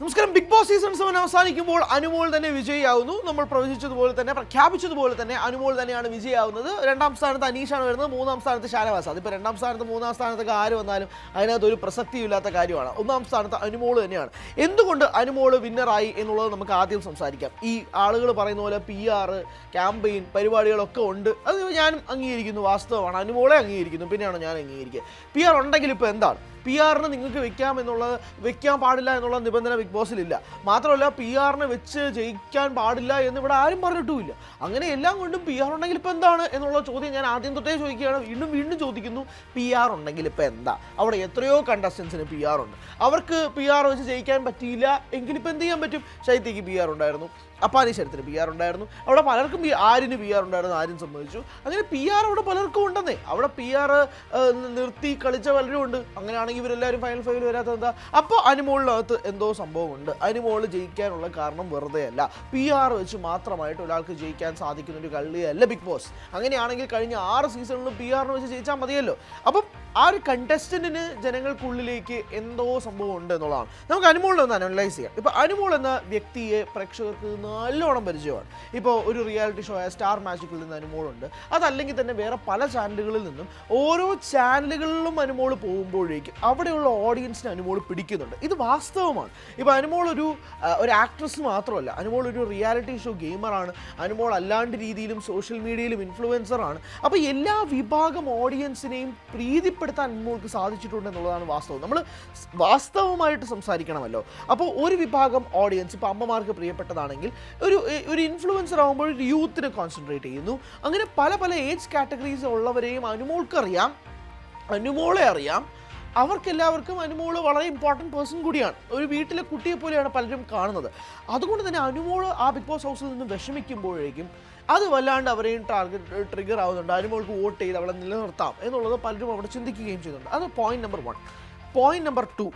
നമസ്കാരം. Big boss season seven അവസാനിക്കുമ്പോൾ അനുമോൾ തന്നെ വിജയിയാവുന്നു. നമ്മൾ പ്രവചിച്ചതുപോലെ തന്നെ പ്രഖ്യാപിച്ചതുപോലെ തന്നെ അനുമോൾ തന്നെയാണ് വിജയിയാവുന്നത്. രണ്ടാം സ്ഥാനത്ത് അനീഷാണ് വരുന്നത്. മൂന്നാം സ്ഥാനത്ത് ഷാനവാസ്. അതിപ്പോൾ രണ്ടാം സ്ഥാനത്ത് മൂന്നാം സ്ഥാനത്തൊക്കെ ആര് വന്നാലും അതിനകത്ത് ഒരു പ്രസക്തിയില്ലാത്ത കാര്യമാണ്. ഒന്നാം സ്ഥാനത്ത് അനുമോൾ തന്നെയാണ്. എന്തുകൊണ്ട് അനുമോൾ വിന്നറായി എന്നുള്ളത് നമുക്ക് ആദ്യം സംസാരിക്കാം. ഈ ആളുകൾ പറയുന്ന പോലെ പി ആർ ക്യാമ്പയിൻ പരിപാടികളൊക്കെ ഉണ്ട്. അത് ഞാനും അംഗീകരിക്കുന്നു. വാസ്തവമാണ്. അനുമോളെ അംഗീകരിക്കുന്നു. പിന്നെയാണ് ഞാൻ അംഗീകരിക്കുക? പി ആർ ഉണ്ടെങ്കിൽ ഇപ്പോൾ എന്താണ്? പി ആറിന് നിങ്ങൾക്ക് വെക്കാം എന്നുള്ളത് വെക്കാൻ പാടില്ല എന്നുള്ള നിബന്ധന ബിഗ് ബോസിലില്ല മാത്രമല്ല പി ആറിന് വെച്ച് ജയിക്കാൻ പാടില്ല എന്ന് ഇവിടെ ആരും പറഞ്ഞിട്ടുമില്ല. അങ്ങനെ എല്ലാം കൊണ്ടും പി ആർ ഉണ്ടെങ്കിൽ ഇപ്പം എന്താണ് എന്നുള്ള ചോദ്യം ഞാൻ ആദ്യം തൊട്ടേ ചോദിക്കുകയാണ്. വീണ്ടും വീണ്ടും ചോദിക്കുന്നു പി ആർ ഉണ്ടെങ്കിൽ ഇപ്പം എന്താ? അവിടെ എത്രയോ കണ്ടസ്റ്റൻസിന് പി ആർ ഉണ്ട്. അവർക്ക് പി ആർ വെച്ച് ജയിക്കാൻ പറ്റിയില്ല. എങ്കിലിപ്പോൾ എന്ത് ചെയ്യാൻ പറ്റും? ശൈത്യക്ക് പി ആർ ഉണ്ടായിരുന്നു. അപ്പാനി ശരത്തിന് പി ആർ ഉണ്ടായിരുന്നു. അവിടെ പലർക്കും പി ആരിന് പി ആർ ഉണ്ടായിരുന്നു ആരും സമ്മതിച്ചു. അങ്ങനെ പി ആർ അവിടെ പലർക്കും ഉണ്ടെന്നേ. അവിടെ പി ആർ നിർത്തി കളിച്ച പലരും ഉണ്ട്. അങ്ങനെയാണെങ്കിൽ ഇവരെല്ലാവരും ഫൈനൽ ഫൈവിൽ വരാത്തത് എന്താ? അപ്പോൾ അനുമോളിനകത്ത് എന്തോ സംഭവമുണ്ട്. അനുമോൾ ജയിക്കാനുള്ള കാരണം വെറുതെ അല്ല പി ആർ വെച്ച് മാത്രമായിട്ട് ഒരാൾക്ക് ജയിക്കാൻ സാധിക്കുന്ന ഒരു കളിയല്ല ബിഗ് ബോസ് അങ്ങനെയാണെങ്കിൽ കഴിഞ്ഞ ആറ് സീസണിലും പി ആറിന് വെച്ച് ജയിച്ചാൽ മതിയല്ലോ. അപ്പം ആ ഒരു കണ്ടസ്റ്റന്റിന് ജനങ്ങൾക്കുള്ളിലേക്ക് എന്തോ സംഭവം ഉണ്ട് എന്നുള്ളതാണ്. നമുക്ക് അനുമോളിനെ ഒന്ന് അനലൈസ് ചെയ്യാം. ഇപ്പോൾ അനുമോൾ എന്ന വ്യക്തിയെ പ്രേക്ഷകർക്ക് നല്ലോണം പരിചയമാണ്. ഇപ്പോൾ ഒരു റിയാലിറ്റി ഷോ ആയ സ്റ്റാർ മാജിക്കിൽ നിന്ന് അനുമോളുണ്ട് അതല്ലെങ്കിൽ തന്നെ വേറെ പല ചാനലുകളിൽ നിന്നും ഓരോ ചാനലുകളിലും അനുമോൾ പോകുമ്പോഴേക്കും അവിടെയുള്ള ഓഡിയൻസിന് അനുമോൾ പിടിക്കുന്നുണ്ട്. ഇത് വാസ്തവമാണ്. ഇപ്പോൾ അനുമോൾ ഒരു ഒരു ആക്ട്രസ് മാത്രമല്ല. അനുമോൾ ഒരു റിയാലിറ്റി ഷോ ഗെയിമറാണ് അനുമോൾ അല്ലാണ്ട് രീതിയിലും സോഷ്യൽ മീഡിയയിലും ഇൻഫ്ലുവൻസറാണ് അപ്പോൾ എല്ലാ വിഭാഗം ഓഡിയൻസിനെയും പ്രീതിപ്പെടുത്താൻ അനുമോൾക്ക് സാധിച്ചിട്ടുണ്ട് എന്നുള്ളതാണ് വാസ്തവം. നമ്മൾ വാസ്തവമായിട്ട് സംസാരിക്കണമല്ലോ. അപ്പോൾ ഒരു വിഭാഗം ഓഡിയൻസ് ഇപ്പോൾ അമ്മമാർക്ക് പ്രിയപ്പെട്ടതാണെങ്കിൽ ഒരു ഒരു ഇൻഫ്ലുവൻസർ ആകുമ്പോൾ ഒരു യൂത്തിനെ കോൺസെൻട്രേറ്റ് ചെയ്യുന്നു. അങ്ങനെ പല പല ഏജ് കാറ്റഗറീസ് ഉള്ളവരെയും അനുമോൾക്കറിയാം അനുമോളെ അറിയാം അവർക്കെല്ലാവർക്കും അനുമോൾ വളരെ ഇമ്പോർട്ടന്റ് പേഴ്സൺ കൂടിയാണ്. ഒരു വീട്ടിലെ കുട്ടിയെ പോലെയാണ് പലരും കാണുന്നത്. അതുകൊണ്ട് തന്നെ അനുമോൾ ആ ബിഗ് ബോസ് ഹൗസിൽ നിന്ന് വിഷമിക്കുമ്പോഴേക്കും അത് വല്ലാണ്ട് അവരെയും ടാർഗറ്റ് ട്രിഗർ ആവുന്നുണ്ട്. അനുമോൾക്ക് വോട്ട് ചെയ്ത് അവളെ നിലനിർത്താം എന്നുള്ളത് പലരും അവിടെ ചിന്തിക്കുകയും ചെയ്യുന്നുണ്ട്. അത് point number one point number two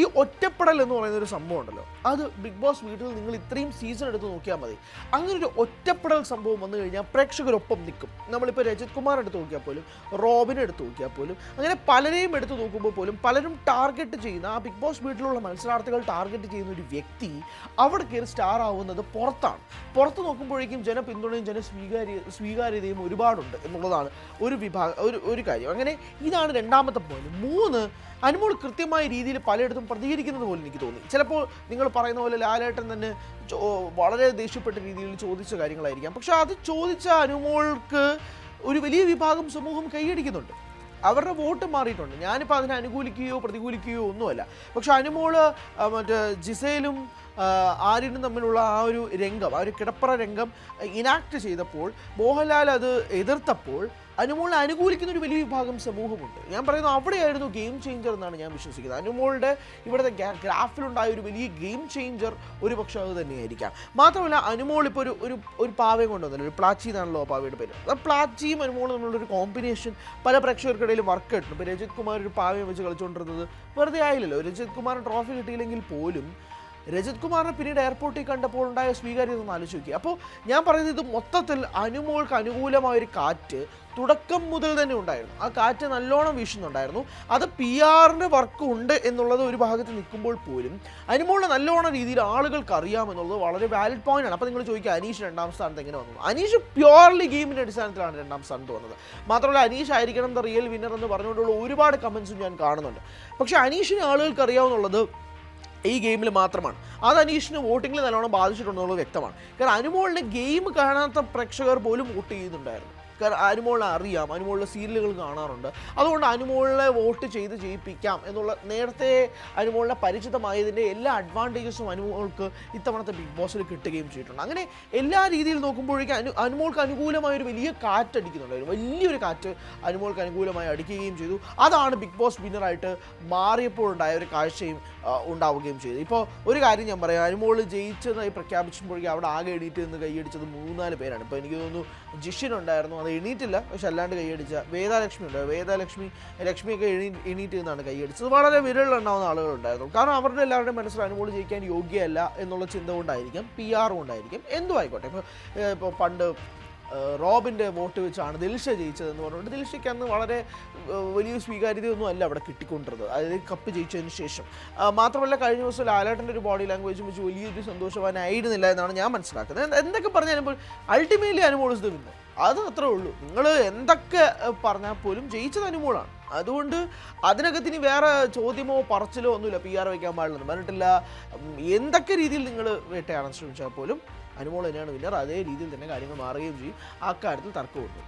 ഈ ഒറ്റപ്പെടൽ എന്ന് പറയുന്ന ഒരു സംഭവം ഉണ്ടല്ലോ. അത് ബിഗ് ബോസ് വീട്ടിൽ നിങ്ങൾ ഇത്രയും സീസൺ എടുത്ത് നോക്കിയാൽ മതി. അങ്ങനെ ഒരു ഒറ്റപ്പെടൽ സംഭവം വന്നു കഴിഞ്ഞാൽ പ്രേക്ഷകരൊപ്പം നിൽക്കും. നമ്മളിപ്പോൾ രജിത് കുമാർ എടുത്ത് നോക്കിയാൽ പോലും റോബിനെ എടുത്ത് നോക്കിയാൽ പോലും അങ്ങനെ പലരെയും എടുത്ത് നോക്കുമ്പോൾ പോലും പലരും ടാർഗറ്റ് ചെയ്യുന്ന ആ ബിഗ് ബോസ് വീട്ടിലുള്ള മത്സരാർത്ഥികൾ ടാർഗറ്റ് ചെയ്യുന്ന ഒരു വ്യക്തി അവിടെ കയറി സ്റ്റാർ ആവുന്നത് പുറത്താണ്. പുറത്ത് നോക്കുമ്പോഴേക്കും ജന പിന്തുണയും ജന സ്വീകാര്യ സ്വീകാര്യതയും ഒരുപാടുണ്ട് എന്നുള്ളതാണ് ഒരു വിഭാഗം ഒരു ഒരു കാര്യം. അങ്ങനെ ഇതാണ് രണ്ടാമത്തെ പോയിന്റ് മൂന്ന് അനുമോൾ കൃത്യമായ രീതിയിൽ പലയിടത്തും പ്രതികരിക്കുന്നത് പോലെ എനിക്ക് തോന്നി. ചിലപ്പോൾ നിങ്ങൾ പറയുന്ന പോലെ ലാലേട്ടൻ തന്നെ വളരെ ദേഷ്യപ്പെട്ട രീതിയിൽ ചോദിച്ച കാര്യങ്ങളായിരിക്കാം. പക്ഷെ അത് ചോദിച്ച അനുമോൾക്ക് ഒരു വലിയ വിഭാഗം സമൂഹം കൈയടിക്കുന്നുണ്ട്. അവരുടെ വോട്ട് മാറിയിട്ടുണ്ട്. ഞാനിപ്പോൾ അതിനെ അനുകൂലിക്കുകയോ പ്രതികൂലിക്കുകയോ ഒന്നുമല്ല. പക്ഷെ അനുമോൾ മറ്റേ ജിസയിലും ആര്യനും തമ്മിലുള്ള ആ ഒരു രംഗം ആ ഒരു കിടപ്പറ രംഗം ഇനാക്ട് ചെയ്തപ്പോൾ മോഹൻലാൽ അത് എതിർത്തപ്പോൾ അനുമോളിനെ അനുകൂലിക്കുന്ന ഒരു വലിയ വിഭാഗം സമൂഹമുണ്ട്. ഞാൻ പറയുന്നു അവിടെയായിരുന്നു ഗെയിം ചേഞ്ചർ എന്നാണ് ഞാൻ വിശ്വസിക്കുന്നത്. അനുമോളുടെ ഇവിടുത്തെ ഗ്രാ- ഗ്രാഫിലുണ്ടായ ഒരു വലിയ ഗെയിം ചേഞ്ചർ ഒരു പക്ഷേ അത് തന്നെയായിരിക്കാം. മാത്രമല്ല അനുമോൾ ഇപ്പോൾ ഒരു ഒരു ഒരു പാവ കൊണ്ടുവന്നില്ല. ഒരു പ്ലാച്ചി എന്നാണല്ലോ ആ പാവയുടെ പേര്. ആ പ്ലാച്ചിയും അനുമോളും തമ്മിലുള്ള ഒരു കോമ്പിനേഷൻ പല പ്രേക്ഷകർക്കിടയിൽ വർക്ക് കിട്ടുന്നു ഇപ്പോൾ രജിത് കുമാർ ഒരു പാവയും വെച്ച് കളിച്ചുകൊണ്ടിരുന്നത് വെറുതെ ആയില്ലല്ലോ. രജിത് കുമാർ ട്രോഫി കിട്ടിയില്ലെങ്കിൽ പോലും രജത് കുമാറിനെ പിന്നീട് എയർപോർട്ടിൽ കണ്ടപ്പോൾ ഉണ്ടായ സ്വീകാര്യത ഒന്ന് ആലോചിച്ച് നോക്കി. അപ്പോൾ ഞാൻ പറയുന്നത് ഇത് മൊത്തത്തിൽ അനുമോൾക്ക് അനുകൂലമായ ഒരു കാറ്റ് തുടക്കം മുതൽ തന്നെ ഉണ്ടായിരുന്നു. ആ കാറ്റ് നല്ലോണം വീശുന്നുണ്ടായിരുന്നു. അത് പി ആറിന്റെ വർക്ക് ഉണ്ട് എന്നുള്ളത് ഒരു ഭാഗത്ത് നിൽക്കുമ്പോൾ പോലും അനുമോളിനെ നല്ലോണം രീതിയിൽ ആളുകൾക്ക് അറിയാമെന്നുള്ളത് വളരെ വാലിഡ് പോയിന്റ് ആണ്. അപ്പോൾ നിങ്ങൾ ചോദിക്കുക അനീഷ് രണ്ടാം സ്ഥാനത്ത് എങ്ങനെ വന്നു? അനീഷ് പ്യുവർലി ഗെയിമിന്റെ അടിസ്ഥാനത്തിലാണ് രണ്ടാം സ്ഥാനത്ത് വന്നത്. മാത്രമല്ല അനീഷ് ആയിരിക്കണം ദ റിയൽ വിന്നർ എന്ന് പറഞ്ഞുകൊണ്ടുള്ള ഒരുപാട് കമൻസും ഞാൻ കാണുന്നുണ്ട്. പക്ഷേ അനീഷിനെ ആളുകൾക്ക് അറിയാവുന്നുള്ളത് ഈ ഗെയിമിൽ മാത്രമാണ്. അത് അനീഷിന് വോട്ടിങ്ങിൽ നല്ലോണം ബാധിച്ചിട്ടുണ്ടെന്നുള്ളത് വ്യക്തമാണ്. കാരണം അനുമോളിന്റെ ഗെയിം കാണാത്ത പ്രേക്ഷകർ പോലും വോട്ട് ചെയ്യുന്നുണ്ടായിരുന്നു. അനുമോളിനെ അറിയാം അനുമോളിലെ സീരിയലുകൾ കാണാറുണ്ട്. അതുകൊണ്ട് അനുമോളിനെ വോട്ട് ചെയ്ത് ജയിപ്പിക്കാം എന്നുള്ള നേരത്തെ അനുമോളിനെ പരിചിതമായതിന്റെ എല്ലാ അഡ്വാന്റേജസും അനുമോൾക്ക് ഇത്തവണത്തെ ബിഗ് ബോസിൽ കിട്ടുകയും ചെയ്തിട്ടുണ്ട്. അങ്ങനെ എല്ലാ രീതിയിൽ നോക്കുമ്പോഴേക്കും അനു അനുമോൾക്ക് അനുകൂലമായ ഒരു വലിയ കാറ്റ് അടിക്കുന്നുണ്ടായിരുന്നു. വലിയൊരു കാറ്റ് അനുമോൾക്ക് അനുകൂലമായി അടിക്കുകയും ചെയ്തു. അതാണ് ബിഗ് ബോസ് വിന്നറായിട്ട് മാറിയപ്പോഴുണ്ടായ ഒരു കാഴ്ചയും ഉണ്ടാവുകയും ചെയ്തു ഇപ്പോൾ ഒരു കാര്യം ഞാൻ പറയാം. അനുമോൾ ജയിച്ചതായി പ്രഖ്യാപിച്ചപ്പോഴേക്കും അവിടെ ആകെ എണീറ്റ് നിന്ന് കൈയടിച്ചത് മൂന്നാൽ പേരാണ്. ഇപ്പോൾ എനിക്ക് തോന്നുന്നു ജിഷിൻ ഉണ്ടായിരുന്നു അത് എണീറ്റില്ല. പക്ഷെ അല്ലാണ്ട് കൈയടിച്ച വേദാലക്ഷ്മി ഉണ്ട്. വേദാലക്ഷ്മി ലക്ഷ്മിയൊക്കെ എണീ എണീറ്റ് നിന്നാണ് കൈയടിച്ചത്. വളരെ വിരലിലുണ്ടാവുന്ന ആളുകളുണ്ടായിരുന്നു. കാരണം അവരുടെ എല്ലാവരുടെയും മനസ്സിൽ അനുകൂലം ജയിക്കാൻ യോഗ്യമല്ല എന്നുള്ള ചിന്ത കൊണ്ടായിരിക്കും പി ആർ കൊണ്ടായിരിക്കും. എന്തും ആയിക്കോട്ടെ. ഇപ്പോൾ ഇപ്പോൾ പണ്ട് റോബിന്റെ വോട്ട് വെച്ചാണ് ദിൽഷ ജയിച്ചതെന്ന് പറഞ്ഞുകൊണ്ട് ദിൽഷയ്ക്ക് അന്ന് വളരെ വലിയ സ്വീകാര്യതയൊന്നും അല്ല അവിടെ കിട്ടിക്കൊണ്ടിരുന്നത്. അതായത് കപ്പ് ജയിച്ചതിന് ശേഷം. മാത്രമല്ല കഴിഞ്ഞ ദിവസം ലാലേട്ടന്റെ ഒരു ബോഡി ലാംഗ്വേജും വെച്ച് വലിയൊരു സന്തോഷവാനായിരുന്നില്ല എന്നാണ് ഞാൻ മനസ്സിലാക്കുന്നത്. എന്തൊക്കെ പറഞ്ഞാലും അൾട്ടിമേറ്റ്ലി അനുമോൾ ഇസ് അത് അത്രേ ഉള്ളൂ. നിങ്ങൾ എന്തൊക്കെ പറഞ്ഞാൽ പോലും ജയിച്ചത് അനുമോളാണ്. അതുകൊണ്ട് അതിനകത്ത് ഇനി വേറെ ചോദ്യമോ പറച്ചിലോ ഒന്നുമില്ല. പി ആർ വയ്ക്കാൻ പാടില്ലെന്ന് പറഞ്ഞിട്ടില്ല. എന്തൊക്കെ രീതിയിൽ നിങ്ങൾ വേട്ടയാടാൻ ശ്രമിച്ചാൽ പോലും അനുമോൾ തന്നെയാണ് വിന്നർ അതേ രീതിയിൽ തന്നെ കാര്യങ്ങൾ മാറുകയും ചെയ്യും. ആ കാര്യത്തിൽ തർക്കമുണ്ട്